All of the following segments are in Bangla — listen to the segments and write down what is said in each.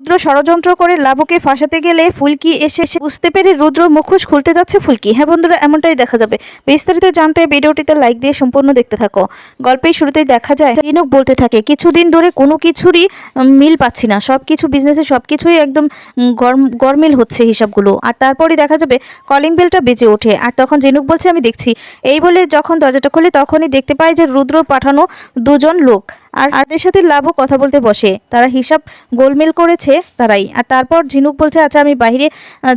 রুদ্র ষড়যন্ত্র করে লাবুকে ফাঁসাতে গেলে ফুলকি এসে বুঝতে পেরে রুদ্র মুখোশ খুলতে যাচ্ছে ফুলকি। হ্যাঁ বন্ধুরা, এমনটাই দেখা যাবে। বিস্তারিত জানতে ভিডিওটিতে লাইক দিয়ে সম্পূর্ণ দেখতে থাকো। গল্পের শুরুতেই দেখা যায় জিনুক বলতে থাকে, কিছুদিন ধরে কোনো কিছুরই মিল পাচ্ছি না। সব কিছু বিজনেসে সব কিছুই একদম গরম- গরমিল হচ্ছে হিসাবগুলো। আর তারপরই দেখা যাবে কলিং বেলটা বেজে ওঠে। আর তখন জিনুক বলছে, আমি দেখছি। এই বলে যখন দরজাটা খুলে, তখনই দেখতে পাই যে রুদ্র পাঠানো দুজন লোক। আর তাদের সাথে লাভও কথা বলতে বসে। তারা হিসাব গোলমেল করেছে তারাই। আর তারপর ঝিনুক বলছে আচ্ছা আমি বাইরে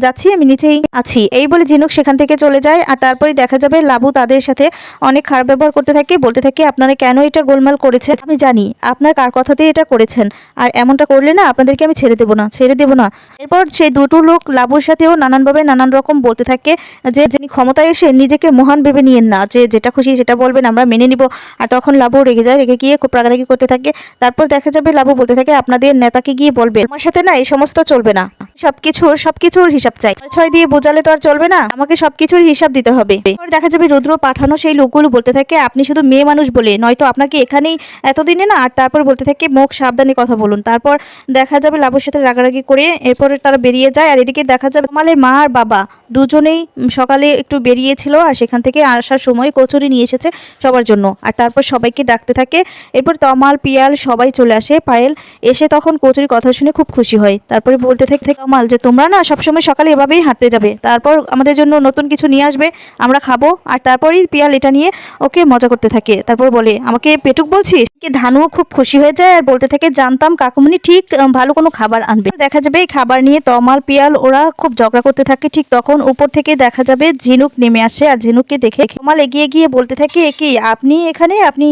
যাচ্ছি, আমি নিচেই আছি। এই বলে ঝিনুক সেখান থেকে চলে যায়। আর তারপরে দেখা যাবে লাবু তাদের সাথে অনেক খারাপ ব্যবহার করতে থাকে, বলতে থাকে, আপনারা কেন এটা গোলমাল করেছে আমি জানি, আপনার কার কথাতেই এটা করেছেন। আর এমনটা করলে না, আপনাদেরকে আমি ছেড়ে দেবো না, ছেড়ে দেবো না। এরপর সেই দুটো লোক লাবুর সাথেও নানানভাবে নানান রকম বলতে থাকে, যে যিনি ক্ষমতায় এসে নিজেকে মহান ভেবে নিয়েন না, যে যেটা খুশি সেটা বলবেন, আমরা মেনে নিব। আর তখন লাবু রেগে যায়, রেগে গিয়ে খুব রাগারাগি করতে থাকে। তারপর দেখা যাবে লাবু বলতে থাকে, আপনাদের নেতাকে গিয়ে বলবে আমার সাথে না এই সমস্ত চলবে না। সবকিছুর সবকিছুর হিসাব চাই। ছয় দিয়ে বোঝালে তো আর চলবে না। আমাকে সবকিছুর হিসাব দিতে হবে। দেখা যাবে রুদ্র পাঠানো সেই লোকগুলো বলতে থাকে, আপনি শুধু মেয়ে মানুষ বলে, নয়তো আপনাকে এখানেই এতদিনে না, আর তারপর বলতে থাকে, মুখ সাবধানে কথা বলুন। তারপর দেখা যাবে লাবুর সাথে রাগারাগি করে এরপরে তারা বেরিয়ে যায়, আর এদিকে দেখা যাবে তমালের মা আর বাবা দুজনেই সকালে একটু বেরিয়েছিল, আর সেখান থেকে আসার সময় কচুরি নিয়ে এসেছে সবার জন্য। আর তারপর সবাইকে ডাকতে থাকে। এরপর তমাল পিয়াল সবাই চলে আসে। পায়েল এসে তখন কচুরির কথা শুনে খুব খুশি হয়। তারপরে বলতে থাকে তমাল যে, তোমরা না সবসময় সকালে এভাবেই হাঁটতে যাবে। তারপর আমাদের জন্য নতুন কিছু নিয়ে আসবে। আমরা খাব। আর তারপরেই পিয়াল এটা নিয়ে ওকে মজা করতে থাকে। তারপর বলে, আমাকে পেটুক বলছিস? কি ধানুও খুব খুশি হয়ে যায় আর বলতে থাকে, জানতাম কাকুমনি ঠিক ভালো কোনো খাবার আনবে। দেখা যাবে এই খাবার নিয়ে তমাল, পিয়াল ওরা খুব ঝগড়া করতে থাকে। ঠিক তখন উপর থেকে দেখা যাবে ঝিনুক নেমে আসে। আর ঝিনুককে দেখে তমাল এগিয়ে গিয়ে বলতে থাকে, "এ কি, আপনি এখানে? আপনি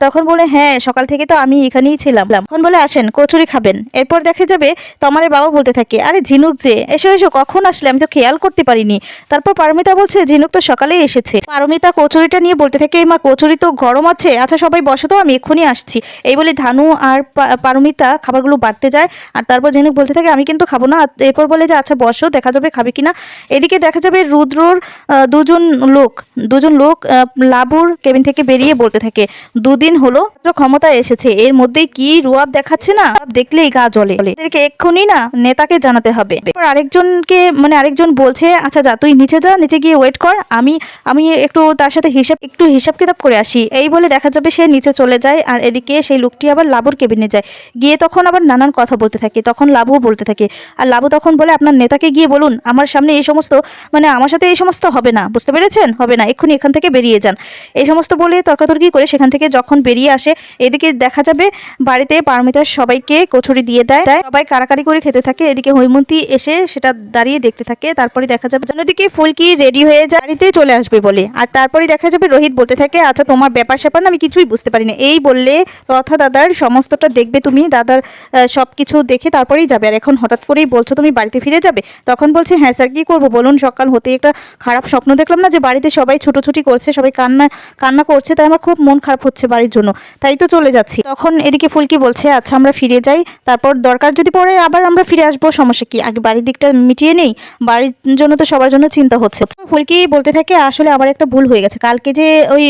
তখন বলে হ্যাঁ সকাল থেকে তো আমি এখানেই ছিলাম। তখন বলে, আসেন, কচুরি খাবেন। এরপর দেখা যাবে তমালের বাবা বলতে থাকে, আরে, ঝিনুক যে, এসো এসো, কখন আসলে? আমি তো খেয়াল করতে পারিনি। তারপর পারমিতা বলছে, ঝিনুক তো সকালেই এসেছে। পারমিতা কচুরিটা নিয়ে বলতে থাকে, "এই মা, কচুরি তো গরম আছে। আচ্ছা সবাই বসো তো, আমি এক্ষুনি আসছি। এই বলে ধানু আর পারমিতা খাবারগুলো বাড়তে যায়। আর তারপর ঝিনুক বলতে থাকে, আমি কিন্তু খাব না। আর এরপর বলে যে আচ্ছা বসো, দেখা যাবে খাবে কিনা। এদিকে দেখা যাবে রুদ্রর দুজন লোক দুজন লোক লাবুর কেবিন থেকে বেরিয়ে বলতে থাকে দুদিন হলো মাত্র ক্ষমতায় এসেছে। এর মধ্যেই কি রুয়াব দেখাচ্ছে না? দেখলেই গা জ্বলে। এদেরকে এক্ষুনি না নেতাকে জানাতে হবে। আরেকজনকে মানে আরেকজন বলছে আচ্ছা যা, তুই নিচে যা, নিচে গিয়ে ওয়েট কর। আমি আমি একটু তার সাথে হিসাব, একটু হিসাব কিতাব করে আসি। এই বলে দেখা যাবে সে নিচে চলে যায় আর এদিকে সেই লোকটি আবার লাবুর কেবিনে যায়। গিয়ে তখন আবার নানান কথা বলতে থাকে। তখন লাবুও বলতে থাকে, আর লাবু তখন বলে, আপনার নেতাকে গিয়ে বলুন। আমার সামনে এই সমস্ত মানে আমার সাথে এই সমস্ত হবে না। বুঝতে পেরেছেন? হবে না। এক্ষুনি এখান থেকে বেরিয়ে যান। এই সমস্ত বলে তর্কাতর্কি করে সেখান থেকে যখন বেরিয়ে আসে, এদিকে দেখা যাবে বাড়িতে পারমিতা সবাইকে কচুরি দিয়ে দেয়। দেয়। সবাই কারাকারি করে খেতে থাকে। এদিকে হৈমন্তী এসে সেটা দাঁড়িয়ে দেখতে থাকে। তারপরে দেখা যাবে অন্যদিকে ফুলকি রেডি হয়ে যায়। বাড়িতে চলে আসবে বলে। আর তারপরে দেখা যাবে রোহিত বলতে থাকে আচ্ছা তোমার ব্যাপার স্যাপার না, আমি কিছুই বুঝতে পারি না এই বললে তথা দাদার সমস্তটা দেখবে তুমি। দাদার সব কিছু দেখে তারপরেই যাবে। আর এখন হঠাৎ করেই বলছো তুমি বাড়িতে ফিরে যাবে? তখন বলছে হ্যাঁ স্যার, কি করব বলুন? সকাল হতে একটা খারাপ স্বপ্ন দেখলাম না যে বাড়িতে সবাই ছুটোছুটি করছে, সবাই কান্না কান্না করছে, তাই আমার খুব মন খারাপ হচ্ছে। বাড়ির জন্য। তাই তো চলে যাচ্ছি। তখন এদিকে ফুলকি বলছে আচ্ছা আমরা ফিরে যাই। তারপর দরকার যদি পড়ে, আবার আমরা ফিরে আসব। সমস্যা কি? আগে বাড়ির দিকটা মিটিয়ে নেই? বাড়ির জন্য তো সবার জন্য চিন্তা হচ্ছে। ফুলকি বলতে থাকে, আসলে আবার একটা ভুল হয়ে গেছে। কালকে যে ওই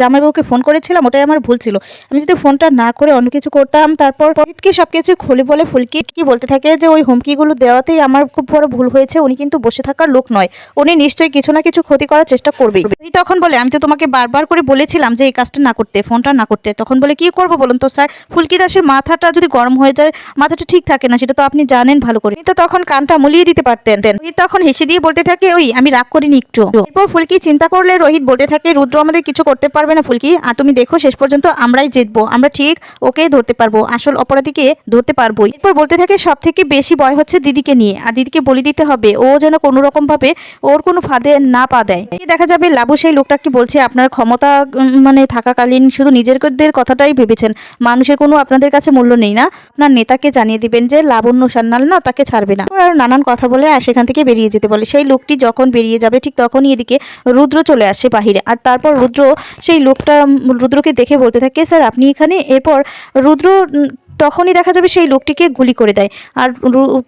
জামাইবাবুকে ফোন করেছিলাম, ওটাই আমার ভুল ছিল। আমি যদি ফোনটা না করে অন্য কিছু করতাম, তারপর রোহিতকে সবকিছু খুলে বলে ফুলকি কি বলতে থাকে যে, ওই হুমকিগুলো দেওয়াতেই আমার খুব বড় ভুল হয়েছে। উনি কিন্তু বসে থাকার লোক নয়। উনি নিশ্চয়ই কিছু না কিছু ক্ষতি করার চেষ্টা রোহিত তখন বলে, আমি তো তোমাকে বারবার করে বলেছিলাম যে, এই কাজটা না করতে। ফোনটা না করতে। তখন বলে, কি করব বলুন তো স্যার? ফুলকি দাসের মাথাটা যদি গরম হয়ে যায়, মাথাটা ঠিক থাকে না, সেটা তো আপনি জানেন ভালো করে। তো তখন কানটা মুলিয়ে দিতে পারতেন। তখন হেসে দিয়ে বলতে থাকে, ওই, আমি রাগ করিনি একটু। এরপর ফুলকি চিন্তা করলে রোহিত বলতে থাকে, রুদ্র আমাদের কিছু করতে পারবে না ফুলকি, আর তুমি দেখো শেষ পর্যন্ত আমরাই জিতবো। আমরা ঠিক ওকে ধরতে পারব, আসল অপরাধীকে ধরতে পারব এরপর বলতে থাকে সব থেকে বেশি ভয় হচ্ছে দিদিকে নিয়ে, আর দিদিকে বলি দিতে হবে। ও যেন কোনো রকম ভাবে ওর কোনো ফাঁদে না পা দেয়। দেখা যাবে লাবু সেই লোকটা কি বলছে, আপনার ক্ষমতা মানে থাকাকালীন শুধু নিজেদের কথাটাই ভেবেছেন। মানুষের কোনো আপনাদের কাছে মূল্য নেই না। আপনার নেতাকে জানিয়ে দিবেন যে, লাবণ্য সান্যাল না, তাকে ছাড়বে না। আর নানান কথা বলে আর সেখান থেকে বেরিয়ে যেতে বলে। সেই লোকটি যখন বেরিয়ে যাবে, ঠিক তখনই এদিকে রুদ্র চলে আসে বাহিরে। আর তারপর রুদ্র, সেই লোকটা, রুদ্রকে দেখে বলতে থাকে, স্যার, আপনি এখানে? এরপর রুদ্র তখনই দেখা যাবে সেই লোকটিকে গুলি করে দেয়। আর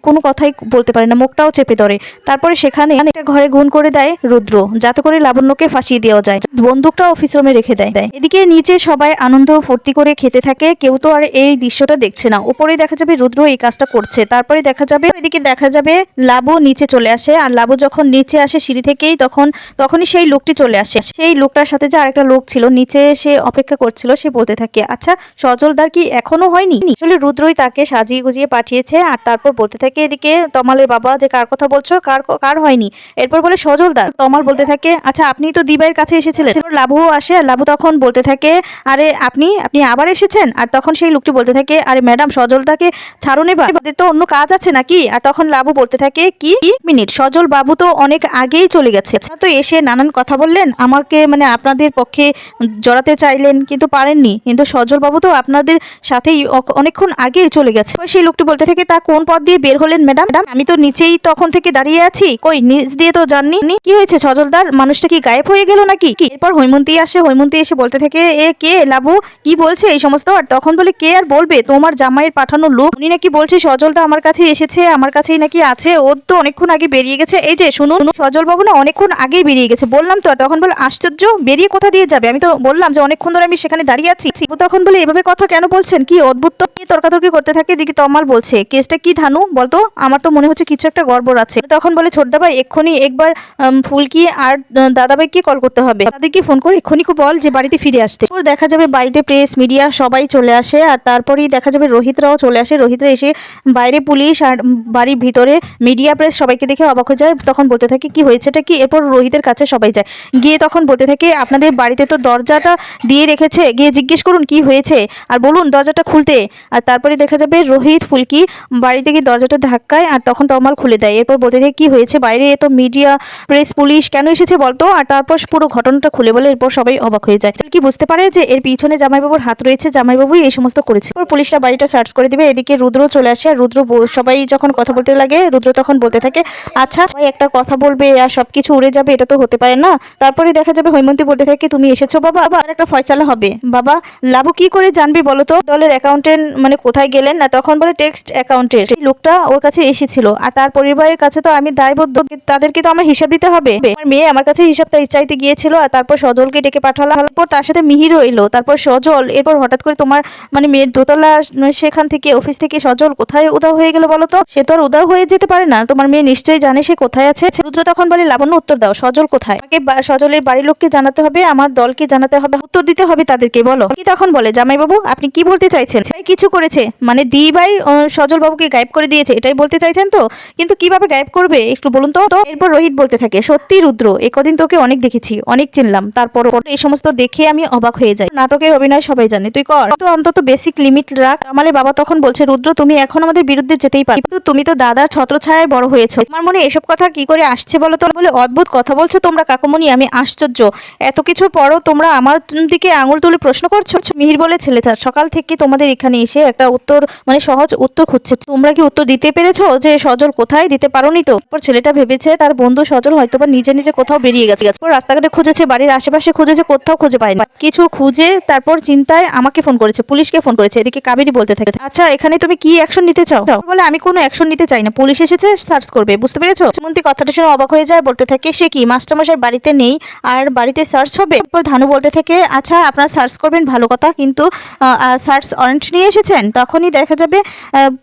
কোনো কথাই বলতে পারে না, মুখটাও চেপে ধরে। তারপরে সেখানে একটা ঘরে গুণ করে দেয় রুদ্র, যাতে করে লাবণ্যকে ফাঁসিয়ে দেওয়া যায়। বন্দুকটা অফিস রুমে রেখে দেয়। এদিকে নিচে সবাই আনন্দ ফুর্তি করে খেতে থাকে, কেউ তো আর এই দৃশ্যটা দেখছে না। উপরে দেখা যাবে রুদ্র এই কাজটা করছে। তারপরে দেখা যাবে, এদিকে দেখা যাবে লাবু নিচে চলে আসে। আর লাবু যখন নিচে আসে সিঁড়ি থেকেই, তখন, তখনই সেই লোকটি চলে আসে। সেই লোকটার সাথে যে আরেকটা লোক ছিল, নিচে সে অপেক্ষা করছিল, সে বলতে থাকে আচ্ছা সজলদার কি এখনও হয়নি? আসলে রুদ্রই তাকে সাজিয়ে গুজিয়ে পাঠিয়েছে আর তারপর বলতে থাকে এদিকে, তমালের বাবা যে কার কথা বলছো, কার কার হয়নি? এরপর বলে সজলদার। তমাল বলতে থাকে আচ্ছা আপনি তো দিবাইয়ের কাছে এসেছিলেন। লাবুও আসে, আর লাবু তখন বলতে থাকে, আরে, আপনি আপনি আবার এসেছেন? আর তখন সেই লোকটি বলতে থাকে, আরে, ম্যাডাম, সজলদাকে ছাড়ুন এবার তো অন্য কাজ আছে নাকি? আর তখন লাবু বলতে থাকে, কি? মিনিট? সজল বাবু তো অনেক আগেই চলে গেছে। তো এসে নানান কথা বললেন। আমাকে মানে আপনাদের পক্ষে জড়াতে চাইলেন, কিন্তু পারেননি। কিন্তু সজল বাবু তো আপনাদের সাথেই অ- অনেকক্ষণ আগেই চলে গেছে। সেই লোকটি বলতে থাকে, তা কোন পথ দিয়ে বের হলেন, ম্যাডাম? আমি তো নিচেই তখন থেকে দাঁড়িয়ে আছি। কই, নিচ দিয়ে তো জাননি কি হয়েছে সজলদার? মানুষটা কি গায়েব হয়ে গেল নাকি? এরপর হৈমন্তী আসে। হৈমন্তী এসে বলতে থাকে, এ কে? লাবু, কি বলছে এই সমস্ত? আর তখন বলে, কে আর বলবে? তোমার জামাইয়ের পাঠানো লোক, উনি নাকি বলছে সজলদা আমার কাছে এসেছে, আমার কাছেই নাকি আছে ওর তো অনেকক্ষণ আগে বেরিয়ে গেছে। এই যে, শুনুন, সজল বাবু না অনেকক্ষণ আগেই বেরিয়ে গেছে। বললাম তো। তখন বলে, আশ্চর্য, বেরিয়ে কোথা দিয়ে যাবে? আমি তো বললাম যে, অনেকক্ষণ ধরে আমি সেখানে দাঁড়িয়ে আছি। তখন বলে, এভাবে কথা কেন বলছেন? কি অদ্ভুত তর্কাতর্কি করতে থাকে দিকে তমাল বলছে, কেসটা কি ধানু? বলতো, আমার তো মনে হচ্ছে কিছু একটা গড়বড় আছে। তখন বলে, ছোটদা ভাই, এক্ষুনি একবার ফুলকি আর দাদাভাইকে কল করতে হবে। তাদেরকে ফোন করে এক্ষুনি বল যে বাড়িতে ফিরে আসতে। ওর দেখা যাবে বাড়িতে প্রেস মিডিয়া সবাই চলে আসে, আর তারপরেই দেখা যাবে রোহিতরাও চলে আসে। রোহিতরা এসে বাইরে পুলিশ আর বাড়ির ভিতরে মিডিয়া প্রেস সবাইকে দেখে অবাক হয়ে যায়। তখন বলতে থাকে, কি হয়েছেটা কি? এরপর রোহিতের কাছে সবাই যায়। গিয়ে তখন বলতে থাকে, আপনাদের বাড়িতে তো দরজাটা দিয়ে রেখেছে। গিয়ে জিজ্ঞেস করুন, কি হয়েছে? আর বলুন, দরজাটা খুলতে আর তারপরে দেখা যাবে রোহিত, ফুলকি বাড়িতে গিয়ে দরজাটা ধাক্কায় আর তখন তমাল খুলে দেয়। এরপর বলতে থাকে, কি হয়েছে? বাইরে তো মিডিয়া প্রেস পুলিশ কেন এসেছে বলতো? আর তারপর পুরো ঘটনাটা খুলে বলে, এরপর সবাই অবাক হয়ে যায়। কি বুঝতে পারে যে এর পিছনে জামাইবাবুর হাত রয়েছে, জামাইবাবুই এই সমস্ত করেছে। পুলিশরা বাড়িটা সার্চ করে দিবে। এদিকে রুদ্র চলে আসে, আর রুদ্র সবাই যখন কথা বলতে লাগে, রুদ্র তখন বলতে থাকে আচ্ছা একটা কথা বলবে আর সবকিছু উড়ে যাবে, এটা তো হতে পারে না। তারপরে দেখা যাবে হৈমন্তী বলতে থাকে, তুমি এসেছ বাবা, আবার একটা ফয়সালা হবে। বাবা লাভু কি করে জানবি বলো তো? দলের অ্যাকাউন্টেন্ট মানে কোথায় গেলেন না, তখন বলে টেক্সট অ্যাকাউন্টের সেই লোকটা ওর কাছে এসেছিল। আর তার পরিবারের কাছে তো আমি দায়বদ্ধ। তাদেরকে তো আমার হিসাব দিতে হবে। আমার মেয়ে আমার কাছে হিসাব তাই চাইতে গিয়েছিল আর তারপর সজলকে ডেকে পাঠালাম। তারপর তার সাথে মিহিরও এলো তারপর সজল, এরপর হঠাৎ করে তোমার মানে মেয়ের দোতলা সেখান থেকে অফিস থেকে সজল কোথায় উদাও হয়ে গেল বলো তো? সে তো আর উদাও হয়ে যেতে পারে না। তোমার মেয়ে নিশ্চয়ই জানে সে কোথায় আছে। রুদ্র তখন বলে, লাবণ্য, উত্তর দাও। সজল কোথায়? বা- সজলের বাড়ির লোককে জানাতে হবে। আমার দলকে জানাতে হবে, উত্তর দিতে হবে তাদেরকে। বলো। কি তখন বলে, জামাইবাবু, আপনি কি বলতে চাইছেন? সে কিছু করেছে? মানে দি ভাই সজল বাবুকে গায়েব করে দিয়েছে, এটাই বলতে চাইছেন তো? কিন্তু কীভাবে গায়েব করবে? একটু বলুন তো। তো এরপর রোহিত বলতে থাকে, সত্যি রুদ্র, এ কদিন তোকে অনেক দেখেছি, অনেক চিনলাম। তারপর এই সমস্ত দেখে আমি অবাক হয়ে যাই। নাটকের অভিনয় সবাই জানে, তুই কর। তো অন্তত বেসিক লিমিট রাখ। আমালে বাবা তখন বলছে, রুদ্র, তুমি এখন আমাদের বিরুদ্ধে যেতেই পারো কিন্তু তুমি তো দাদার ছত্রছায়ায় বড় হয়েছো। তোমার মনে এসব কথা কি করে আসছে বলো তো? বলে, অদ্ভুত কথা বলছো তোমরা কাকুমনি আমি আশ্চর্য। এত কিছু পরও তোমরা আমার দিকে আঙুল তুলে প্রশ্ন করছ? মিহির বলে, ছেলেটা, সকাল থেকে তোমাদের এখানে এসে একটা উত্তর মানে সহজ উত্তর খুঁজছে। তোমরা কি উত্তর দিতে পেরেছ যে সজল কোথায়? দিতে পারোনি তো? তারপর ছেলেটা ভেবেছে তার বন্ধু সজল হয়তো বা নিজে নিজে কোথাও বেরিয়ে গেছে। তারপর রাস্তাঘাটে খুঁজেছে, বাড়ির আশেপাশে খুঁজেছে, কোথাও খুঁজে পায়নি। কিছু খুঁজে তারপর চিন্তায় আমাকে ফোন করেছে, পুলিশকে ফোন করেছে, এদিকে কাবেরি বলতে থাকে আচ্ছা এখানে তুমি কি অ্যাকশন নিতে চাও? বলে, আমি কোনো অ্যাকশন নিতে চাই না। পুলিশ এসেছে সার্চ করবে, বুঝতে পেরেছ? সুমন্তি কথাটা শুনে অবাক হয়ে যায়, বলতে থাকে, সে কি? মাস্টারমশাই বাড়িতে নেই, আর বাড়িতে সার্চ হবে? তারপর ধানু বলতে থাকে আচ্ছা আপনারা সার্চ করবেন, ভালো কথা, কিন্তু সার্চ ওয়ারেন্ট নিয়ে এসেছেন তখনই দেখা যাবে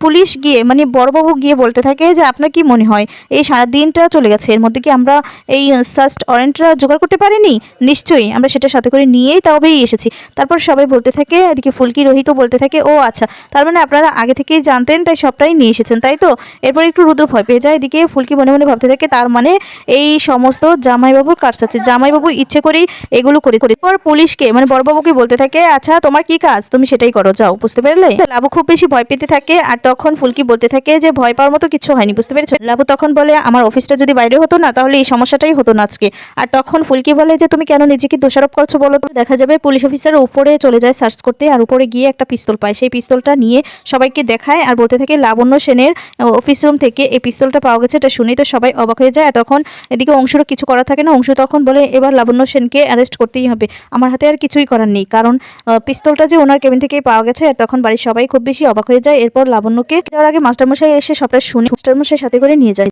পুলিশ গিয়ে মানে বড়বাবু গিয়ে বলতে থাকে যে, আপনার কি মনে হয়, এই সারা দিনটা চলে গেছে, এর মধ্যে কি আমরা এই সার্চ ওয়ারেন্টটা জোগাড় করতে পারিনি? নিশ্চয়ই, আমরা সেটা সাথে করে নিয়েই তবেই এসেছি। তারপর সবাই বলতে থাকে, এদিকে ফুলকি রোহিতও বলতে থাকে, ও আচ্ছা তার মানে আপনারা আগে থেকেই জানতেন, তাই সবটাই নিয়ে এসেছেন, তাই তো? এরপর একটু রুদ্র ভয় পেয়ে যায়, এদিকে ফুলকি মনে মনে ভাবতে থাকে, তার মানে এই সমস্ত জামাইবাবুর কাজ আছে, জামাইবাবু ইচ্ছে করেই এগুলো করে করে। পর পুলিশকে মানে বড়বাবুকে বলতে থাকে আচ্ছা তোমার কি কাজ? তুমি সেটাই করো, যাও। বুঝতে পারলে? লাবু খুব বেশি ভয় পেতে থাকে আর তখন ফুলকি বলতে থাকে যে ভয় পাওয়ার মতো কিছু হয়নি, বুঝতে পেরেছ? লাবু তখন বলে, আমার অফিসটা যদি বাইরে হতো না, তাহলে এই সমস্যাটাই হতো না আজকে। আর তখন ফুলকি বলে যে, তুমি কেন নিজেকে দোষারোপ করছ বলো তো? দেখা যাবে পুলিশ অফিসার উপরে চলে যায় সার্চ করতে আর উপরে গিয়ে একটা পিস্তল পায়। সেই পিস্তলটা নিয়ে সবাইকে দেখায় আর বলতে থাকে, লাবণ্য সেনের অফিস রুম থেকে এই পিস্তলটা পাওয়া গেছে, এটা শুনেই তো সবাই অবাক হয়ে যায়। আর তখন এদিকে অংশুরও কিছু করা থাকে না। অংশু তখন বলে, এবার লাবণ্য সেনকে অ্যারেস্ট করতেই হবে। আমার হাতে আর কিছুই করার নেই। কারণ পিস্তলটা যে ওনার কেবিন থেকেই পাওয়া গেছে, আর তখন বাড়ির সবাই খুব বেশি অবাক হয়ে যায়। এরপর লাবণ্যকে যাওয়ার আগে মাস্টারমশাই এসে সবটা শুনে মাস্টারমশাই সাথে করে নিয়ে যায়।